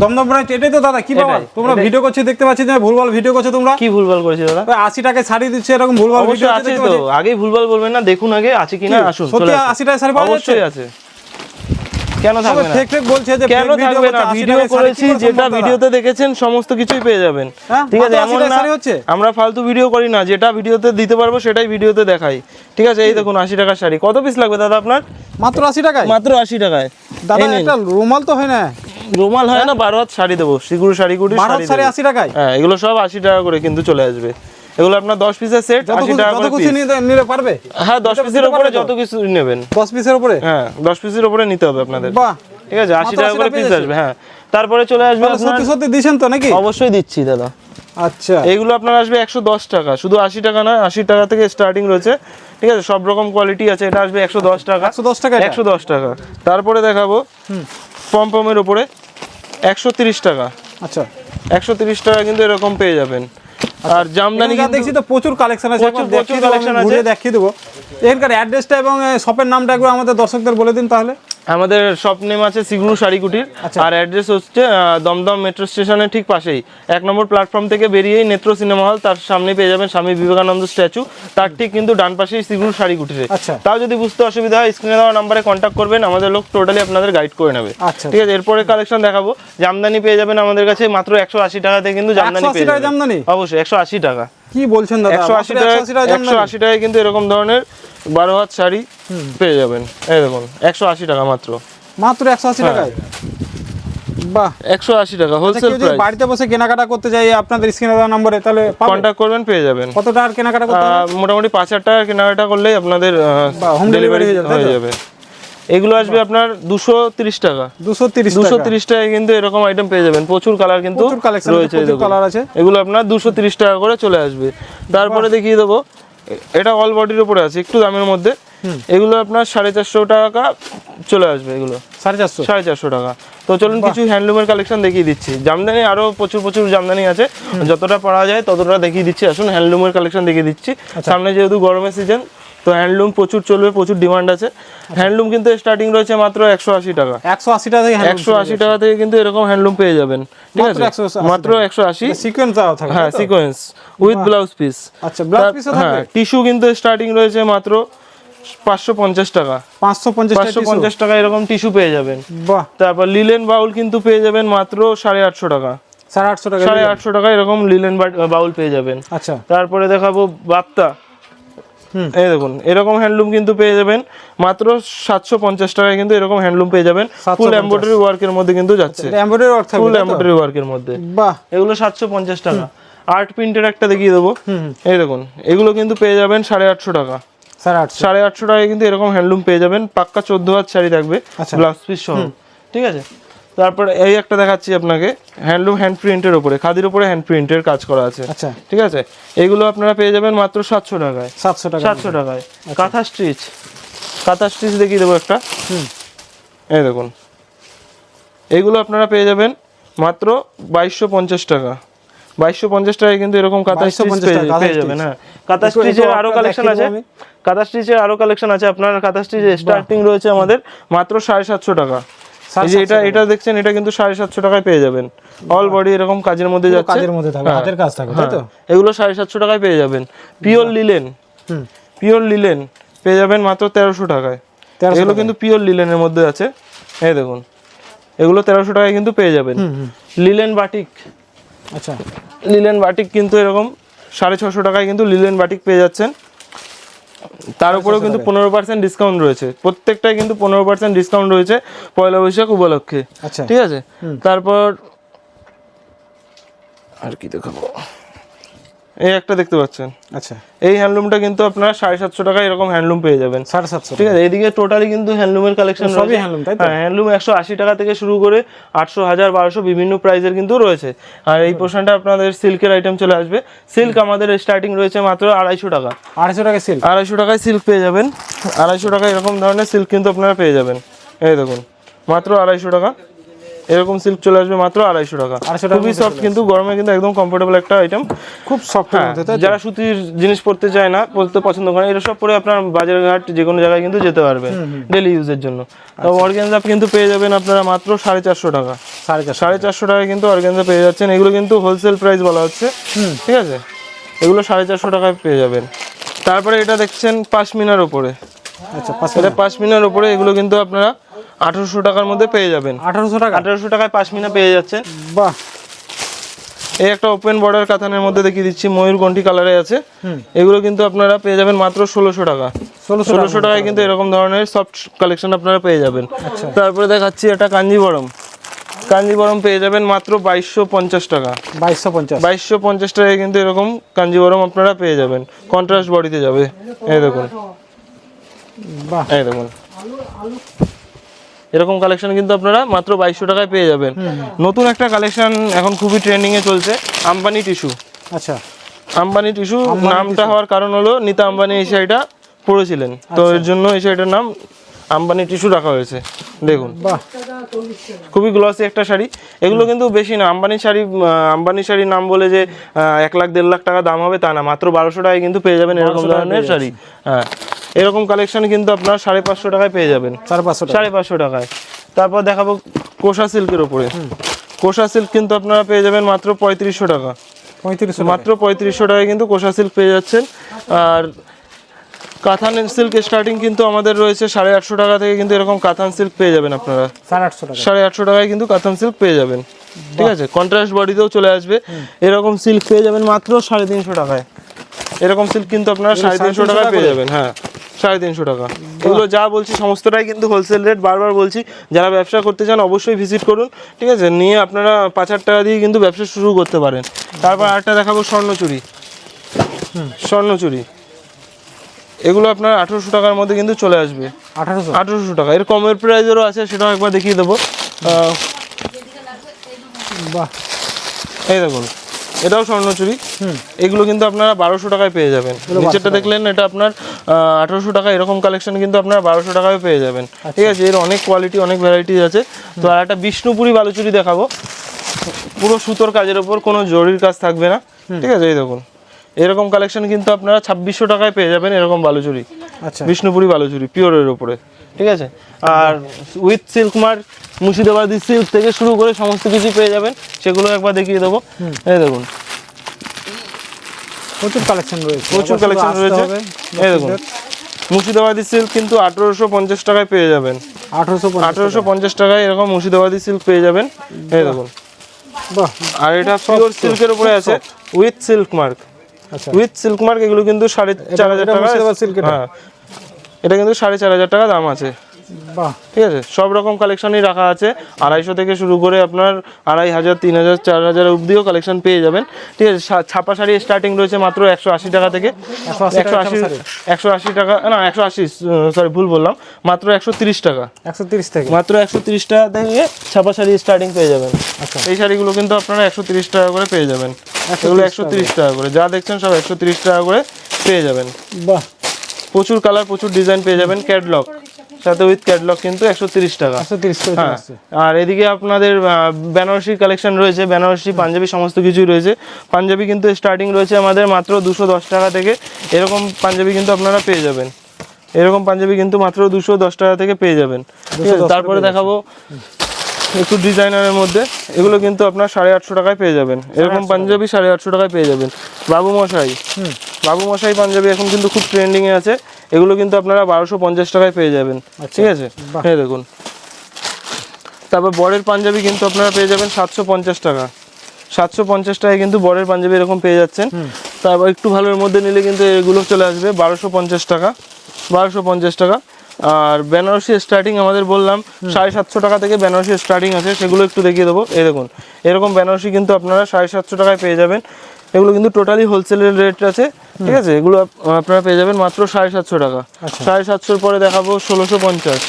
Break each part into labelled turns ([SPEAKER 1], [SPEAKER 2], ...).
[SPEAKER 1] Dumdum branch এটাই তো দাদা কি
[SPEAKER 2] এটাই,
[SPEAKER 1] তোমরা ভিডিও করছ দেখতে পাচ্ছি ভুলভাল ভিডিও করছ তোমরা।
[SPEAKER 2] কি ভুলভাল করেছি দাদা?
[SPEAKER 1] ওই আশি টাকায় শাড়ি দিচ্ছে এরকম ভুলভাল ভিডিও
[SPEAKER 2] আছে তো। আগেই ভুলভাল বলবেন না দেখুন আগে আছে কিনা আসুন
[SPEAKER 1] সত্যি
[SPEAKER 2] চলে আসুন।
[SPEAKER 1] আশি টাকায় শাড়ি পাওয়া যাচ্ছে?
[SPEAKER 2] অবশ্যই আছে। কেন থাকবে না?
[SPEAKER 1] ফেক ফেক বলছে যে
[SPEAKER 2] কেন থাকবে না? ভিডিও করেছি যেটা ভিডিওতে দেখেছেন সমস্ত কিছুই পেয়ে যাবেন।
[SPEAKER 1] হ্যাঁ?
[SPEAKER 2] ঠিক আছে
[SPEAKER 1] 80
[SPEAKER 2] এমন না
[SPEAKER 1] হচ্ছে?
[SPEAKER 2] আমরা ফালতু ভিডিও করি না যেটা ভিডিওতে দিতে পারব সেটাই ভিডিওতে দেখাই। ঠিক আছে এই দেখুন আশি টাকার শাড়ি। কত পিস লাগবে দাদা আপনার?
[SPEAKER 1] মাত্র আশি টাকায়?
[SPEAKER 2] মাত্র আশি টাকায়।
[SPEAKER 1] দাদা। একটা রুমাল তো হয় না।
[SPEAKER 2] রুমাল হয় না বারো হাত শাড়ি দেবো সিগুড়ি শাড়ি কুড়ি
[SPEAKER 1] বারো
[SPEAKER 2] শাড়ি
[SPEAKER 1] শাড়ি আশি টাকায়?
[SPEAKER 2] হ্যাঁ এগুলো সব আশি টাকা করে কিন্তু চলে আসবে। এগুলো আপনার দশ পিসের সেট
[SPEAKER 1] যত
[SPEAKER 2] আশি
[SPEAKER 1] খুশি-
[SPEAKER 2] টাকা করে
[SPEAKER 1] খুশি নিতে- পারবে?
[SPEAKER 2] হ্যাঁ দশ পিসের উপরে যত কিছু নেবেন।
[SPEAKER 1] দশ পিসের উপরে?
[SPEAKER 2] হ্যাঁ দশ পিসের উপরে নিতে হবে আপনাদের।
[SPEAKER 1] বাহ
[SPEAKER 2] ঠিক আছে আশি
[SPEAKER 1] মাত্র
[SPEAKER 2] টাকা করে পিস আসবে হ্যাঁ। তারপরে চলে আসবে আপনার
[SPEAKER 1] সত্যি সত্যি দিয়েছেন তো নাকি?
[SPEAKER 2] অবশ্যই দিচ্ছি দাদা।
[SPEAKER 1] আচ্ছা।
[SPEAKER 2] এইগুলো আপনার আসবে একশো দশ টাকা শুধু আশি টাকা না আশি টাকা থেকে স্টার্টিং রয়েছে। ঠিক আছে সব রকম কোয়ালিটি আছে এটা আসবে একশো দশ টাকা।
[SPEAKER 1] একশো দশ টাকা এটা?
[SPEAKER 2] একশো দশ টাকা। তারপরে দেখাবো। পম পমের উপরে একশো তিরিশ টাকা।
[SPEAKER 1] আচ্ছা।
[SPEAKER 2] একশো তিরিশ টাকা কিন্তু এরকম পেয়ে যাবেন। আর জামদানি কিন্তু
[SPEAKER 1] দেখছি তো প্রচুর কালেকশন আছে।
[SPEAKER 2] প্রচুর-
[SPEAKER 1] কালেকশন
[SPEAKER 2] প্রচুর
[SPEAKER 1] দেখিয়ে দেবো,
[SPEAKER 2] আছে।
[SPEAKER 1] দেখিয়ে দেবো। এখানকার অ্যাড্রেসটা এবং শপের নামটা একবার আমাদের দর্শকদের বলে দিন তাহলে।
[SPEAKER 2] আমাদের শপ নেম আছে সিগুরু শাড়িকুটির।
[SPEAKER 1] আচ্ছা।
[SPEAKER 2] আর অ্যাড্রেস হচ্ছে দমদম মেট্রো স্টেশনের ঠিক পাশেই। এক নম্বর প্ল্যাটফর্ম থেকে বেরিয়েই নেত্র সিনেমা হল তার সামনে পেয়ে যাবেন স্বামী বিবেকানন্দ স্ট্যাচু তার ঠিক কিন্তু ডান পাশেই সিগুরু শাড়িকুটিরে
[SPEAKER 1] আচ্ছা।
[SPEAKER 2] তাও যদি বুঝতে অসুবিধা হয় স্ক্রিনে দেওয়া নাম্বারে কন্ট্যাক্ট করবেন আমাদের লোক টোটালি আপনাদের গাইড করে নেবে।
[SPEAKER 1] আচ্ছা।
[SPEAKER 2] ঠিক আছে? এরপরে কালেকশন দেখাবো। জামদানি পেয়ে যাবেন আমাদের কাছে মাত্র একশো আশি টাকাতে কিন্তু জামদানি পেয়ে যাবেন। অবশ্যই একশো আশি টাকা।
[SPEAKER 1] কি বলছেন দাদা?
[SPEAKER 2] একশো আশি
[SPEAKER 1] মাত্র
[SPEAKER 2] টাকা
[SPEAKER 1] 180 টাকা
[SPEAKER 2] একশো
[SPEAKER 1] জামদানি?
[SPEAKER 2] আশি টাকায় কিন্তু এরকম ধরনের বারো হাত শাড়ি পেয়ে যাবেন। এই দেখুন একশো আশি টাকা মাত্র।
[SPEAKER 1] মাত্র একশো আশি টাকায়? বাহ।
[SPEAKER 2] একশো আশি টাকা
[SPEAKER 1] আচ্ছা,
[SPEAKER 2] হোলসেল
[SPEAKER 1] কেউ যদি বাড়িতে বসে কেনাকাটা করতে চাই আপনাদের স্ক্রিনে দেওয়া নম্বরে তাহলে পাবে?
[SPEAKER 2] কন্ট্যাক্ট করবেন পেয়ে যাবেন।
[SPEAKER 1] কত টাকার কেনাকাটা করতে
[SPEAKER 2] মোটামুটি পাঁচ হাজার টাকার কেনাকাটা করলেই আপনাদের
[SPEAKER 1] home
[SPEAKER 2] ডেলিভারি
[SPEAKER 1] হয়ে? যাবে।
[SPEAKER 2] এগুলো আসবে আপনার দুশো তিরিশ টাকা।
[SPEAKER 1] দুশো তিরিশ
[SPEAKER 2] দুশো তিরিশ টাকায় কিন্তু এরকম আইটেম পেয়ে যাবেন। প্রচুর কালার কিন্তু রয়েছে
[SPEAKER 1] কালার আছে।
[SPEAKER 2] এগুলো আপনার দুশো তিরিশ টাকা করে চলে আসবে। তারপরে দেখিয়ে দেবো। এটা অল বডির উপরে আছে একটু দামের মধ্যে। এগুলো আপনার সাড়ে চারশো টাকা চলে আসবে এগুলো।
[SPEAKER 1] সাড়ে চারশো।
[SPEAKER 2] সাড়ে চারশো টাকা। তো চলুন কিছু হ্যান্ডলুমের কালেকশন দেখিয়ে দিচ্ছি। জামদানি আরও প্রচুর প্রচুর জামদানি আছে। যতটা পারা যায় ততটা দেখিয়ে দিচ্ছি। আসুন হ্যান্ডলুমের কালেকশন দেখিয়ে দিচ্ছি।
[SPEAKER 1] আচ্ছা।
[SPEAKER 2] সামনে যেহেতু গরমের সিজন তো হ্যান্ডলুম প্রচুর চলবে প্রচুর ডিমান্ড আছে। হ্যান্ডলুম কিন্তু স্টার্টিং রয়েছে মাত্র একশো আশি টাকা।
[SPEAKER 1] একশো আশি টাকা থেকে
[SPEAKER 2] একশো আশি টাকা থেকে কিন্তু এরকম হ্যান্ডলুম পেয়ে যাবেন। ঠিক আছে? মাত্র একশো আশি।
[SPEAKER 1] সিকোয়েন্স
[SPEAKER 2] হ্যাঁ সিকোয়েন্স উইথ ব্লাউজ পিস
[SPEAKER 1] আচ্ছা ব্লাউজ পিসও
[SPEAKER 2] হ্যাঁ টিস্যু কিন্তু স্টার্টিং রয়েছে মাত্র পাঁচশো পঞ্চাশ টাকা।
[SPEAKER 1] পাঁচশো পঞ্চাশ
[SPEAKER 2] পাঁচশো পঞ্চাশ টাকা এরকম টিস্যু পেয়ে যাবেন।
[SPEAKER 1] বাহ।
[SPEAKER 2] তারপর লিলেন বাউল কিন্তু পেয়ে যাবেন মাত্র সাড়ে আটশো টাকা।
[SPEAKER 1] সাড়ে আটশো টাকা
[SPEAKER 2] সাড়ে আটশো টাকা এরকম লিলেন বাউল পেয়ে যাবেন।
[SPEAKER 1] আচ্ছা।
[SPEAKER 2] তারপরে দেখাবো বাপ্তা। এই দেখুন এরকম হ্যান্ডলুম কিন্তু পেয়ে যাবেন। মাত্র সাতশো পঞ্চাশ টাকায় কিন্তু এরকম হ্যান্ডলুম পেয়ে যাবেন। ফুল এমব্রয়ডারি ওয়ার্কের মধ্যে কিন্তু যাচ্ছে।
[SPEAKER 1] এমব্রয়ডারি ওয়ার্ক
[SPEAKER 2] ফুল এমব্রয়ডারি ওয়ার্কের মধ্যে।
[SPEAKER 1] বাহ।
[SPEAKER 2] এগুলো সাতশো পঞ্চাশ টাকা। আর্ট প্রিন্টের একটা দেখিয়ে দেবো। এই দেখুন এগুলো কিন্তু পেয়ে যাবেন সাড়ে আটশো টাকা।
[SPEAKER 1] সাড়ে আটশো।
[SPEAKER 2] টাকায় কিন্তু এরকম হ্যান্ডলুম পেয়ে যাবেন। পাক্কা চোদ্দ হাত শাড়ি থাকবে
[SPEAKER 1] আচ্ছা।
[SPEAKER 2] ব্লাউজ পিস সহ। ঠিক আছে? তারপরে এই একটা দেখাচ্ছি আপনাকে হ্যান্ডলুম হ্যান্ড প্রিন্টের উপরে খাদির উপরে হ্যান্ড প্রিন্টের কাজ করা আছে।
[SPEAKER 1] আচ্ছা।
[SPEAKER 2] ঠিক আছে? এগুলো আপনারা পেয়ে যাবেন মাত্র সাতশো টাকায়।
[SPEAKER 1] সাতশো টাকা
[SPEAKER 2] সাতশো টাকায়। কাঁথা স্টিচ। কাঁথা স্টিচ দেখিয়ে দেবো একটা। এই দেখুন। এগুলো আপনারা পেয়ে যাবেন মাত্র বাইশশো পঞ্চাশ টাকা। বাইশশো পঞ্চাশ টাকায় কিন্তু এরকম কাঁথা স্টিচ পেয়ে যাবেন হ্যাঁ। কাঁথা স্টিচের
[SPEAKER 1] আরও
[SPEAKER 2] কালেকশন আছে। কাঁথা স্টিচের আরও কালেকশন আছে। আপনার কাঁথা স্টিচের স্টার্টিং রয়েছে আমাদের মাত্র সাড়ে সাতশো টাকা। এই যে এটা এটা দেখছেন এটা কিন্তু সাড়ে সাতশো টাকায় পেয়ে যাবেন। অল বডি এরকম কাজের মধ্যে যাচ্ছে।
[SPEAKER 1] কাজের মধ্যে থাকবে
[SPEAKER 2] হ্যাঁ,
[SPEAKER 1] হাতের কাজ থাকবে তাই তো?
[SPEAKER 2] হ্যাঁ, এগুলো সাড়ে সাতশো টাকায় পেয়ে যাবেন। পিওর লিলেন পিওর লিলেন পেয়ে যাবেন মাত্র তেরোশো টাকায়। এগুলো কিন্তু পিওর লিলেনের মধ্যে আছে। এই দেখুন। এগুলো তেরোশো টাকায় কিন্তু পেয়ে যাবেন।
[SPEAKER 1] হুম হুম।
[SPEAKER 2] লিলেন বাটিক
[SPEAKER 1] আচ্ছা।
[SPEAKER 2] লিলেন বাটিক কিন্তু এরকম সাড়ে ছশো টাকায় কিন্তু লিলেন বাটিক পেয়ে যাচ্ছেন। তার উপরেও কিন্তু পনেরো পার্সেন্ট ডিসকাউন্ট রয়েছে। প্রত্যেকটাই কিন্তু পনেরো পার্সেন্ট ডিসকাউন্ট রয়েছে পয়লা বৈশাখ উপলক্ষে।
[SPEAKER 1] আচ্ছা।
[SPEAKER 2] ঠিক আছে? তারপর আর কি দেখাবো? এই একটা দেখতে পাচ্ছেন।
[SPEAKER 1] আচ্ছা।
[SPEAKER 2] এই হ্যান্ডলুমটা কিন্তু আপনারা সাড়ে সাতশো টাকায় এরকম হ্যান্ডলুম পেয়ে যাবেন।
[SPEAKER 1] সাড়ে সাতশো
[SPEAKER 2] ঠিক আছে এদিকে টোটালি কিন্তু হ্যান্ডলুমের কালেকশন
[SPEAKER 1] সবই হ্যান্ডলুম তাই তো?
[SPEAKER 2] হ্যাঁ হ্যান্ডলুম একশো আশি টাকা থেকে শুরু করে আটশো হাজার বারোশো বিভিন্ন প্রাইজের কিন্তু রয়েছে। আর এই পোর্শনটা আপনাদের সিল্কের আইটেম চলে আসবে। সিল্ক আমাদের স্টার্টিং রয়েছে মাত্র আড়াইশো টাকা।
[SPEAKER 1] আড়াইশো টাকা সিল্ক?
[SPEAKER 2] আড়াইশো টাকায় সিল্ক পেয়ে যাবেন। আড়াইশো টাকায় এরকম ধরনের সিল্ক কিন্তু আপনারা পেয়ে যাবেন। এই দেখুন মাত্র আড়াইশো টাকা। এরকম সিল্ক চলে আসবে মাত্র আড়াইশো টাকা।
[SPEAKER 1] 250 টাকার
[SPEAKER 2] খুবই সফট কিন্তু গরমে কিন্তু একদম কমফোর্টেবল একটা আইটেম
[SPEAKER 1] খুব সফট
[SPEAKER 2] হ্যাঁ? যারা সুতির জিনিস পরতে চায় না পরতে পছন্দ করে এটা সব পরে আপনার বাজার ঘাট যে কোনো জায়গায় কিন্তু যেতে পারবে ডেলি ইউজের জন্য। তো অর্গেনজা কিন্তু পেয়ে যাবেন আপনারা মাত্র সাড়ে চারশো টাকা।
[SPEAKER 1] সাড়ে চারশো
[SPEAKER 2] টাকায় কিন্তু অর্গেনজা পেয়ে যাচ্ছেন। এগুলো কিন্তু হোলসেল প্রাইস বলা হচ্ছে ঠিক আছে? এগুলো সাড়ে চারশো টাকায় পেয়ে যাবেন। তারপরে এটা দেখছেন পাশমিনার ওপরে।
[SPEAKER 1] আচ্ছা পাঁচ
[SPEAKER 2] পাশমিনার ওপরে এগুলো কিন্তু আপনারা আঠারোশো টাকার মধ্যে পেয়ে যাবেন।
[SPEAKER 1] আঠারোশো টাকা?
[SPEAKER 2] আঠারোশো টাকায় পাশমিনা পেয়ে যাচ্ছেন
[SPEAKER 1] বাহ।
[SPEAKER 2] এই একটা ওপেন বর্ডার কাতানের মধ্যে দেখিয়ে দিচ্ছি ময়ূরকণ্ঠী কালারে আছে। এগুলো কিন্তু আপনারা পেয়ে যাবেন মাত্র ষোলোশো টাকা।
[SPEAKER 1] ষোলোশো
[SPEAKER 2] টাকায় কিন্তু এরকম ধরনের সফট কালেকশন আপনারা পেয়ে যাবেন। তারপরে দেখাচ্ছি এটা কাঞ্জিবরম। কাঞ্জিবরম পেয়ে যাবেন মাত্র বাইশশো পঞ্চাশ টাকা।
[SPEAKER 1] বাইশশো পঞ্চাশ।
[SPEAKER 2] বাইশশো পঞ্চাশ টাকায় কিন্তু এরকম কাঞ্জিবরম আপনারা পেয়ে যাবেন। কন্ট্রাস্ট বডিতে যাবে। এই দেখুন।
[SPEAKER 1] বাহ।
[SPEAKER 2] এই দেখুন। এরকম কালেকশন কিন্তু আপনারা মাত্র বাইশশো টাকায় পেয়ে যাবেন। নতুন একটা কালেকশন এখন খুবই ট্রেন্ডিং এ চলছে আম্বানি টিস্যু
[SPEAKER 1] আচ্ছা।
[SPEAKER 2] আম্বানি টিস্যু নামটা হওয়ার কারণ হলো নিতা আম্বানি এই শাড়িটা পরেছিলেন। তো এর জন্য এই শাড়িটার নাম আম্বানি টিস্যু রাখা হয়েছে। দেখুন। খুবই গ্লসি একটা শাড়ি। এগুলো কিন্তু বেশি না। আম্বানি শাড়ি আম্বানি শাড়ির নাম বলে যে এক লাখ দেড় লাখ টাকা দাম হবে তা না। মাত্র বারোশো টাকায় কিন্তু পেয়ে যাবেন এরকম ধরনের শাড়ি। হ্যাঁ। এরকম কালেকশন কিন্তু আপনার সাড়ে পাঁচশো টাকায় পেয়ে যাবেন।
[SPEAKER 1] সাড়ে পাঁচশো
[SPEAKER 2] সাড়ে পাঁচশো টাকায়। তারপর দেখাবো কোষা সিল্কের ওপরে কোষা সিল্ক কিন্তু আপনারা পেয়ে যাবেন মাত্র পঁয়ত্রিশশো টাকা।
[SPEAKER 1] পঁয়ত্রিশশো
[SPEAKER 2] মাত্র পঁয়ত্রিশশো টাকায় কিন্তু কোষা সিল্ক পেয়ে যাচ্ছেন। আর কাথান সিল্ক স্টার্টিং কিন্তু আমাদের রয়েছে সাড়ে আটশো টাকা থেকে কিন্তু এরকম কাথান সিল্ক পেয়ে যাবেন আপনারা।
[SPEAKER 1] সাড়ে আটশো টাকা।
[SPEAKER 2] সাড়ে আটশো টাকায় কিন্তু কাতান সিল্ক পেয়ে যাবেন। ঠিক আছে? কন্ট্রাস্ট বডিতেও চলে আসবে। এরকম সিল্ক পেয়ে যাবেন মাত্র সাড়ে তিনশো টাকায়। এরকম সিল্ক কিন্তু আপনারা সাড়ে তিনশো টাকায় পেয়ে যাবেন হ্যাঁ। সাড়ে তিনশো টাকা। এগুলো যা বলছি সমস্তটাই কিন্তু হোলসেল রেট বারবার বলছি যারা ব্যবসা করতে চান অবশ্যই ভিজিট করুন ঠিক আছে? নিয়ে আপনারা পাঁচ হাজার টাকা দিয়ে কিন্তু ব্যবসা শুরু করতে পারেন। তারপর আরেকটা দেখাবো স্বর্ণচুরি স্বর্ণচুরি এগুলো আপনার আঠেরোশো টাকার মধ্যে কিন্তু চলে আসবে।
[SPEAKER 1] আঠারোশো?
[SPEAKER 2] আঠারোশো টাকা। এর কমের প্রাইজেরও আছে সেটাও একবার দেখিয়ে দেবো।
[SPEAKER 1] বাহ।
[SPEAKER 2] এই দেখুন এটাও স্বর্ণচুরি এগুলো কিন্তু আপনারা বারোশো টাকায় পেয়ে যাবেন। নিচেরটা দেখলেন এটা আপনার আঠারোশো টাকা এরকম কালেকশন কিন্তু আপনারা বারোশো টাকায় পেয়ে যাবেন। ঠিক আছে এর অনেক কোয়ালিটি অনেক ভ্যারাইটিস আছে। তো আর একটা বিষ্ণুপুরি বালুচুরি দেখাবো। পুরো সুতোর কাজের ওপর কোনো জরির কাজ থাকবে না। ঠিক আছে এই দেখুন। এরকম কালেকশন কিন্তু আপনারা ছাব্বিশশো টাকায় পেয়ে যাবেন এরকম বালুচুরি।
[SPEAKER 1] আচ্ছা।
[SPEAKER 2] বিষ্ণুপুরি বালুচুরি পিওরের ওপরে। ঠিক আছে? আর with silk mark Murshidabadi silk থেকে শুরু করে সমস্ত কিছু পেয়ে যাবেন। সেগুলো একবার দেখিয়ে দেবো। এই দেখুন।
[SPEAKER 1] প্রচুর কালেকশন রয়েছে।
[SPEAKER 2] প্রচুর কালেকশন রয়েছে। এই দেখুন মুর্শিদাবাদি সিল্ক কিন্তু আঠেরোশো পঞ্চাশ টাকায় পেয়ে যাবেন।
[SPEAKER 1] আঠারোশো
[SPEAKER 2] আঠেরোশো পঞ্চাশ টাকায় এরকম মুর্শিদাবাদি সিল্ক পেয়ে যাবেন। এই দেখুন। আর এটা পিওর সিল্কের উপরে আছে উইথ সিল্ক মার্ক
[SPEAKER 1] আচ্ছা।
[SPEAKER 2] উইথ সিল্ক মার্ক এগুলো কিন্তু সাড়ে চার হাজার টাকা। হ্যাঁ। এটা কিন্তু সাড়ে চার হাজার টাকা দাম আছে।
[SPEAKER 1] বাহ।
[SPEAKER 2] ঠিক আছে? সব রকম কালেকশনই রাখা আছে। আড়াইশো থেকে শুরু করে আপনার আড়াই হাজার তিন হাজার চার হাজার অবধিও কালেকশন পেয়ে যাবেন। ঠিক আছে? ছাপা শাড়ি স্টার্টিং রয়েছে মাত্র একশো আশি টাকা থেকে।
[SPEAKER 1] 180
[SPEAKER 2] একশো আশি একশো আশি টাকা না একশো আশি সরি ভুল বললাম। মাত্র একশো তিরিশ টাকা।
[SPEAKER 1] একশো তিরিশ থেকে।
[SPEAKER 2] মাত্র একশো তিরিশ টাকা থেকে ছাপা শাড়ি স্টার্টিং পেয়ে যাবেন।
[SPEAKER 1] আচ্ছা।
[SPEAKER 2] এই শাড়িগুলো কিন্তু আপনারা একশো তিরিশ টাকা করে পেয়ে যাবেন। এগুলো একশো তিরিশ টাকা করে। যা দেখছেন সব একশো তিরিশ টাকা করে পেয়ে যাবেন।
[SPEAKER 1] বাহ।
[SPEAKER 2] প্রচুর কালার প্রচুর ডিজাইন পেয়ে যাবেন। ক্যাটলগ সাথে উইথ ক্যাটলগ কিন্তু একশো তিরিশ টাকা। হ্যাঁ। আর এদিকে আপনাদের বেনারসি কালেকশন রয়েছে বেনারসি পাঞ্জাবি সমস্ত কিছুই রয়েছে। পাঞ্জাবি কিন্তু স্টার্টিং রয়েছে আমাদের মাত্র দুশো দশ টাকা থেকে। এরকম পাঞ্জাবি কিন্তু আপনারা পেয়ে যাবেন। এরকম পাঞ্জাবি কিন্তু মাত্র দুশো দশ টাকা থেকে পেয়ে যাবেন। তারপরে দেখাবো একটু ডিজাইনারের মধ্যে। এগুলো কিন্তু আপনার সাড়ে আটশো টাকায় পেয়ে যাবেন। এরকম পাঞ্জাবি সাড়ে আটশো টাকায় পেয়ে যাবেন। বাবু মশাই বাবু মশাই পাঞ্জাবি এখন কিন্তু খুব ট্রেন্ডিং এ আছে। এগুলো কিন্তু আপনারা বারোশো পঞ্চাশ টাকায় পেয়ে যাবেন। ঠিক আছে। হ্যাঁ দেখুন। তারপর বরের পাঞ্জাবি কিন্তু আপনারা পেয়ে যাবেন সাতশো পঞ্চাশ টাকা। সাতশো পঞ্চাশ টাকায় কিন্তু বরের পাঞ্জাবি এরকম পেয়ে যাচ্ছেন। তারপর একটু ভালোর মধ্যে নিলে কিন্তু এগুলো চলে আসবে বারোশো পঞ্চাশ টাকা। বারোশো পঞ্চাশ টাকা। আর বেনারসি স্টার্টিং আমাদের বললাম সাড়ে সাতশো টাকা থেকে বেনারসি স্টার্টিং আছে সেগুলো একটু দেখিয়ে দেবো। এই দেখুন এরকম বেনারসি কিন্তু আপনারা সাড়ে সাতশো টাকায় পেয়ে যাবেন। এগুলো কিন্তু টোটালি হোলসেলের রেট আছে ঠিক আছে? এগুলো আপ- আপনারা পেয়ে যাবেন মাত্র সাড়ে সাতশো টাকা।
[SPEAKER 1] আচ্ছা।
[SPEAKER 2] সাড়ে সাতশোর পরে দেখাবো ষোলোশো পঞ্চাশ।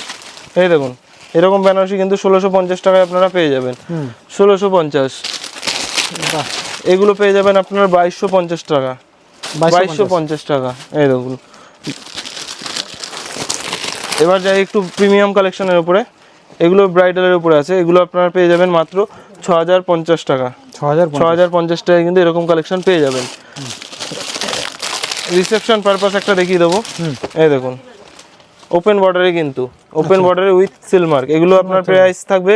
[SPEAKER 2] এই দেখুন এরকম বেনারসি কিন্তু ষোলোশো পঞ্চাশ টাকায় আপনারা পেয়ে যাবেন। ষোলোশো পঞ্চাশ। এগুলো পেয়ে যাবেন আপনার বাইশশো পঞ্চাশ টাকা।
[SPEAKER 1] বাইশশো
[SPEAKER 2] বাইশশো পঞ্চাশ টাকা এই দেখুন। এবার যাই একটু প্রিমিয়াম কালেকশনের উপরে। এগুলো ব্রাইডালের উপরে আছে এগুলো আপনারা পেয়ে যাবেন মাত্র ছ হাজার পঞ্চাশ টাকা।
[SPEAKER 1] ছ হাজার
[SPEAKER 2] পঞ্চাশ। টাকায় কিন্তু এরকম কালেকশন পেয়ে যাবেন। রিসেপশন পারপাস একটা দেখিয়ে দেবো। এই দেখুন ওপেন বর্ডারে কিন্তু ওপেন বর্ডারে উইথ সিলমার্ক এগুলো আপনার প্রাইস থাকবে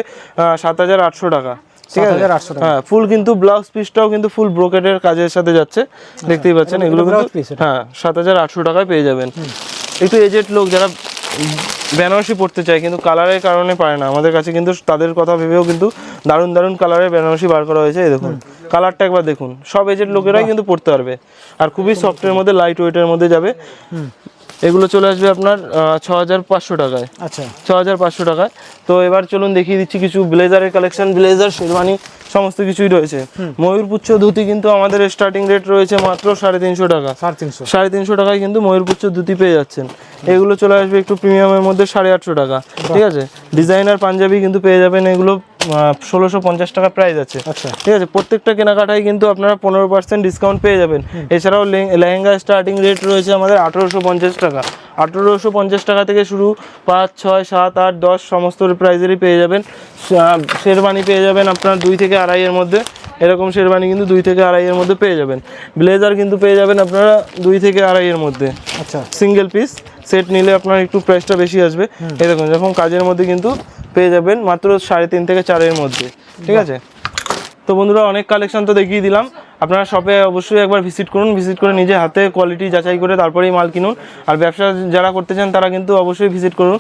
[SPEAKER 2] সাত হাজার আটশো টাকা। ঠিক আছে?
[SPEAKER 1] 7,800
[SPEAKER 2] হ্যাঁ ফুল কিন্তু ব্লাউজ পিসটাও কিন্তু ফুল ব্রোকেটের কাজের সাথে যাচ্ছে। দেখতেই পাচ্ছেন এগুলো কিন্তু হ্যাঁ সাত হাজার আটশো টাকায় পেয়ে যাবেন। একটু এজেড লোক যারা বেনারসি পড়তে চায় কিন্তু কালারের কারণে পারে না। আমাদের কাছে কিন্তু তাদের কথা ভেবেও কিন্তু দারুণ দারুণ কালারের বেনারসি বার করা হয়েছে এই দেখুন। কালারটা একবার দেখুন। সব এজের লোকেরাই কিন্তু পড়তে পারবে। আর খুবই সফটের মধ্যে লাইট ওয়েটের মধ্যে যাবে। এগুলো চলে আসবে আপনার ছ হাজার পাঁচশো টাকায়।
[SPEAKER 1] আচ্ছা।
[SPEAKER 2] ছ হাজার পাঁচশো টাকায়। তো এবার চলুন দেখিয়ে দিচ্ছি কিছু ব্লেজারের কালেকশন ব্লেজার শেরওয়ানি সমস্ত কিছুই রয়েছে। ময়ূরপুচ্ছ ধুতি কিন্তু আমাদের স্টার্টিং রেট রয়েছে মাত্র সাড়ে তিনশো টাকা।
[SPEAKER 1] সাড়ে তিনশো।
[SPEAKER 2] সাড়ে তিনশো টাকায় কিন্তু ময়ূরপুচ্ছ ধুতি পেয়ে যাচ্ছেন। এগুলো চলে আসবে একটু প্রিমিয়ামের মধ্যে সাড়ে আটশো টাকা। ঠিক আছে? ডিজাইনার পাঞ্জাবি কিন্তু পেয়ে যাবেন এগুলো ষোলোশো পঞ্চাশ টাকা প্রাইস আছে।
[SPEAKER 1] আচ্ছা।
[SPEAKER 2] ঠিক আছে প্রত্যেকটা কেনাকাটায় কিন্তু আপনারা পনেরো পার্সেন্ট ডিসকাউন্ট পেয়ে যাবেন। এছাড়াও লেহেঙ্গা স্টার্টিং রেট রয়েছে আমাদের আঠেরোশো পঞ্চাশ টাকা। আঠেরোশো পঞ্চাশ টাকা থেকে শুরু পাঁচ ছয় সাত আট দশ সমস্ত প্রাইজেরই পেয়ে যাবেন। শেরবানি পেয়ে যাবেন আপনার দুই থেকে আড়াইয়ের মধ্যে। এরকম শেরবানি কিন্তু দুই থেকে আড়াইয়ের মধ্যে পেয়ে যাবেন। ব্লেজার কিন্তু পেয়ে যাবেন আপনারা দুই থেকে আড়াইয়ের মধ্যে।
[SPEAKER 1] আচ্ছা।
[SPEAKER 2] সিঙ্গেল পিস সেট নিলে আপনার একটু প্রাইসটা বেশি আসবে। এরকম যখন কাজের মধ্যে কিন্তু পেয়ে যাবেন মাত্র সাড়ে তিন থেকে চারের মধ্যে। ঠিক আছে? তো বন্ধুরা অনেক কালেকশন তো দেখিয়ে দিলাম। আপনারা শপে অবশ্যই একবার ভিজিট করুন ভিজিট করে নিজে হাতে কোয়ালিটি যাচাই করে তারপরেই মাল কিনুন। আর ব্যবসা যারা করতে চান তারা কিন্তু অবশ্যই ভিজিট করুন।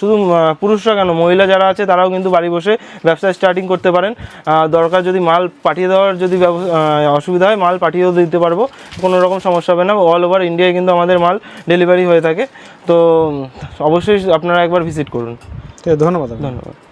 [SPEAKER 2] শুধু পুরুষরা কেন মহিলা যারা আছে তারাও কিন্তু বাড়ি বসে ব্যবসা স্টার্টিং করতে পারেন। দরকার যদি মাল পাঠিয়ে দেওয়ার যদি ব্যব- অসুবিধা হয় মাল পাঠিয়েও দিতে পারব। কোনো রকম সমস্যা হবে না। অল ওভার ইন্ডিয়ায় কিন্তু আমাদের মাল ডেলিভারি হয়ে থাকে। তো অবশ্যই আপনারা একবার ভিজিট করুন।
[SPEAKER 1] ধন্যবাদ
[SPEAKER 2] ধন্যবাদ।